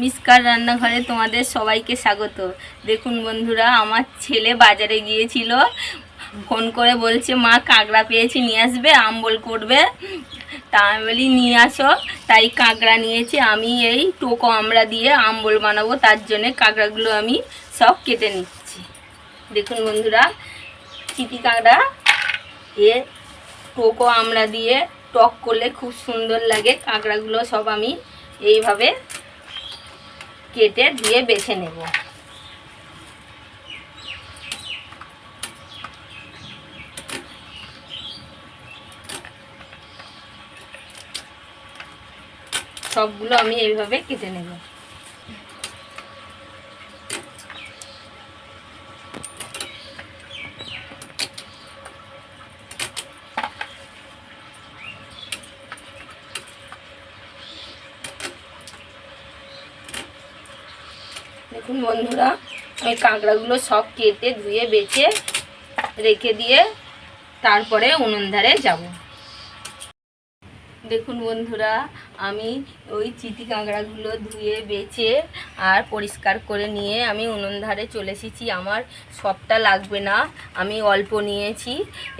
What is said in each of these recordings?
মিসকার রান্নাঘরে তোমাদের সবাইকে স্বাগত। দেখুন বন্ধুরা, আমার ছেলে বাজারে গিয়েছিল। ফোন করে বলছে, মা, কাঁকড়া পেয়েছি, নিয়ে আসবে, আম্বল করবে। তা আমি বলি, নিয়ে আসো। তাই কাঁকড়া নিয়েছি। আমি এই টোকো আমরা দিয়ে আম্বল বানাবো, তার জন্যে কাঁকড়াগুলো আমি সব কেটে নিচ্ছি। দেখুন বন্ধুরা চিটি কাঁকড়া? এ টোকো আমরা দিয়ে টক করলে খুব সুন্দর লাগে। কাঁকড়াগুলো সব আমি এইভাবে কেটে দিয়ে বেছে নেব। সবগুলো আমি এইভাবে কেটে নেব। দেখুন বন্ধুরা আমি কাঁকড়াগুলো সব কেটে ধুয়ে, বেছে, রেখে দিয়ে তারপরে উনুন ধারে যাব। দেখুন বন্ধুরা, আমি ওই চিটি কাঁকড়াগুলো ধুয়ে, বেছে আর পরিষ্কার করে নিয়ে আমি উনুন ধারে চলে এসেছি। আমার সবটা লাগবে না, আমি অল্প নিয়েছি।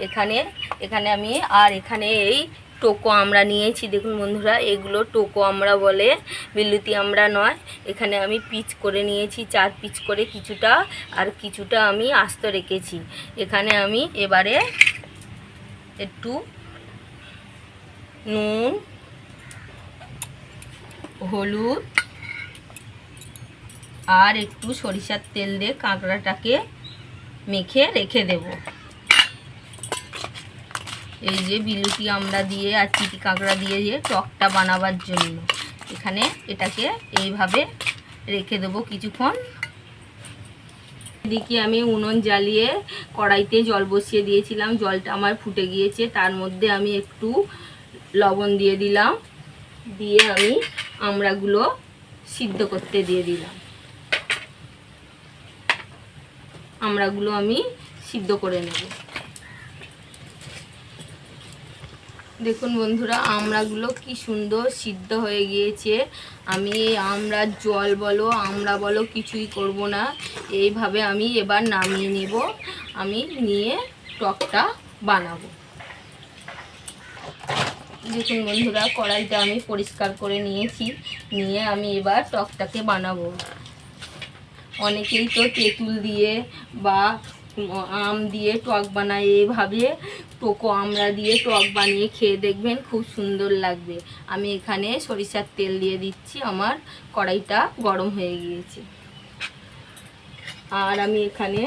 এখানে এখানে আমি, আর এখানে এই টোকো আমরা নিয়েছি, দেখুন বন্ধুরা, এগুলো টোকো আমরা বলে, বিলুতি আমরা নয়। এখানে আমি পিচ করে নিয়েছি, চার পিচ করে কিছুটা, আর কিছুটা আমি আস্ত রেখেছি। এখানে আমি এবারে একটু নুন, হলুদ, আর একটু সরিষার তেল দিয়ে কাঁকড়াটাকে মেখে রেখে দেব। এই যে বিলুটি আমরা দিয়ে আর চিটি কাঁকড়া দিয়ে যে টকটা বানাবার জন্য। এখানে এটাকে এইভাবে রেখে দেবো কিছুক্ষণ। এদিকে আমি উনুন জ্বালিয়ে কড়াইতে জল বসিয়ে দিয়েছিলাম, জলটা আমার ফুটে গিয়েছে, তার মধ্যে আমি একটু লবণ দিয়ে দিলাম, দিয়ে আমি আমড়াগুলো সিদ্ধ করতে দিয়ে দিলাম। আমড়াগুলো আমি সিদ্ধ করে নেব। দেখুন বন্ধুরা আমড়াগুলো কি সুন্দর সিদ্ধ হয়ে গিয়েছে। আমি এই আমড়ার জল বলো আমড়া বলো কিছুই করব না। এইভাবে আমি এবার নামিয়ে নেব। আমি নিয়ে টকটা বানাবো। দেখুন বন্ধুরা, কড়াইটা আমি পরিষ্কার করে নিয়েছি। নিয়ে আমি এবার টকটাকে বানাবো। অনেকেই তো তেঁতুল দিয়ে বা আম দিয়ে টক বানাই এইভাবে টোকো আমড়া দিয়ে টক বানিয়ে খেয়ে দেখবেন খুব সুন্দর লাগবে। আমি এখানে সরিষার তেল দিয়ে দিচ্ছি, আমার কড়াইটা গরম হয়ে গিয়েছে। আর আমি এখানে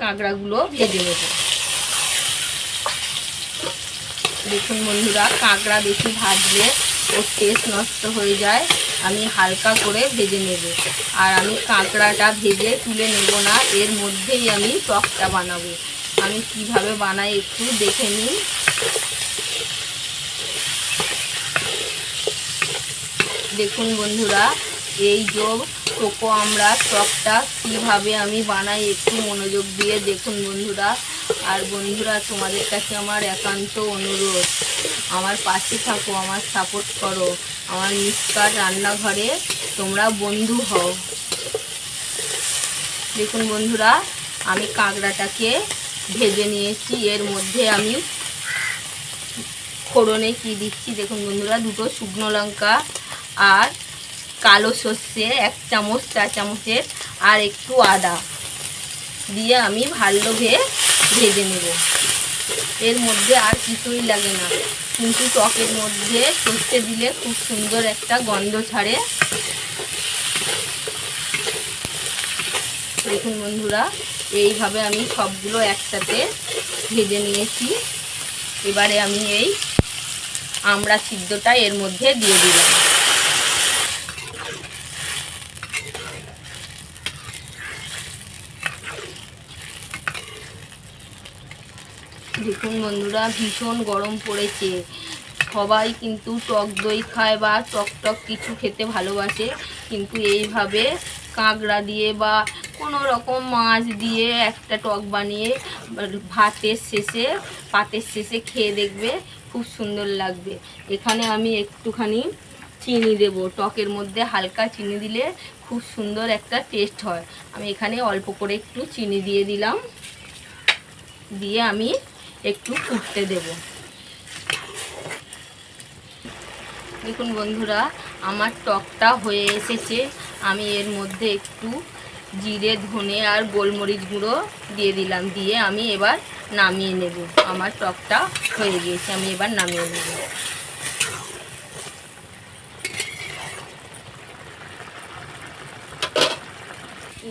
কাঁকড়াগুলো ভেজে নেব। দেখুন বন্ধুরা, কাঁকড়া বেশি ভাজলে ওর টেস্ট নষ্ট হয়ে যায়, আমি হালকা করে ভেজে নেব। আর আমি কাঁকড়াটা ভেজে তুলে নেব না, এর মধ্যেই আমি টকটা বানাবো। আমি কীভাবে বানাই একটু দেখে নিই। দেখুন বন্ধুরা, এই যোগ টোকো আমরা টকটা কীভাবে আমি বানাই একটু মনোযোগ দিয়ে দেখুন বন্ধুরা। আর বন্ধুরা, তোমাদের কাছে আমার একান্ত অনুরোধ। আমার পাশে থাকো, আমার সাপোর্ট করো। আমার মিসকার রান্নাঘরে তোমরা বন্ধু হও। দেখুন বন্ধুরা, আমি কাঁকড়াটাকে ভেজে নিয়েছি। এর মধ্যে আমি ফোড়নে কি দিচ্ছি? দেখুন বন্ধুরা, দুটো শুকনো লঙ্কা আর কালো সর্ষে, এক চামচ চা চামচের আর একটু আদা। দিয়ে আমি ভালোভাবে ভেজে নেব। এর মধ্যে আর কিছুই লাগে না। কিন্তু টকের মধ্যে সর্ষে দিলে খুব সুন্দর একটা গন্ধ ছাড়ে। দেখুন বন্ধুরা, এইভাবে আমি সবগুলো একসাথে ভেজে নিয়েছি। এবারে আমি এই আমড়া সিদ্ধটা এর মধ্যে দিয়ে দিলাম। দেখুন বন্ধুরা, ভীষণ গরম পড়েছে। সবাই কিন্তু টক দই খায় বা টক টক কিছু খেতে ভালোবাসে। কিন্তু এইভাবে কাঁকড়া দিয়ে বা কোনো রকম মাছ দিয়ে একটা টক বানিয়ে ভাতের শেষে, পাতের শেষে খেয়ে দেখবে, খুব সুন্দর লাগবে। এখানে আমি একটুখানি চিনি দেব। টকের মধ্যে হালকা চিনি দিলে খুব সুন্দর একটা টেস্ট হয়। আমি এখানে অল্প করে একটু চিনি দিয়ে দিলাম। দিয়ে আমি একটু ফুটতে দেব। দেখুন বন্ধুরা, আমার টকটা হয়ে এসেছে। আমি এর মধ্যে একটু জিরে, ধনে আর গোলমরিচ গুঁড়ো দিয়ে দিলাম। দিয়ে আমি এবার নামিয়ে নেব। আমার টকটা হয়ে গিয়েছে, আমি এবার নামিয়ে নেব।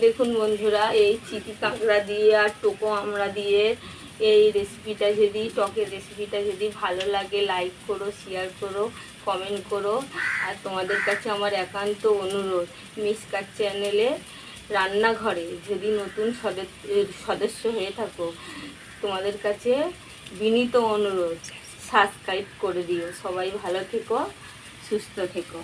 দেখুন বন্ধুরা, এই চিটি কাঁকড়া দিয়ে আর টোকো আমরা দিয়ে এই রেসিপিটা যদি টকের রেসিপিটা যদি ভালো লাগে লাইক করো শেয়ার করো কমেন্ট করো। আর তোমাদের কাছে আমার একান্ত অনুরোধ মিসকার চ্যানেলে রান্নাঘরে যদি নতুন সদস্য সদস্য হয়ে থাকো, তোমাদের কাছে বিনীত অনুরোধ সাবস্ক্রাইব করে দিও। সবাই ভালো থেকো, সুস্থ থেকো।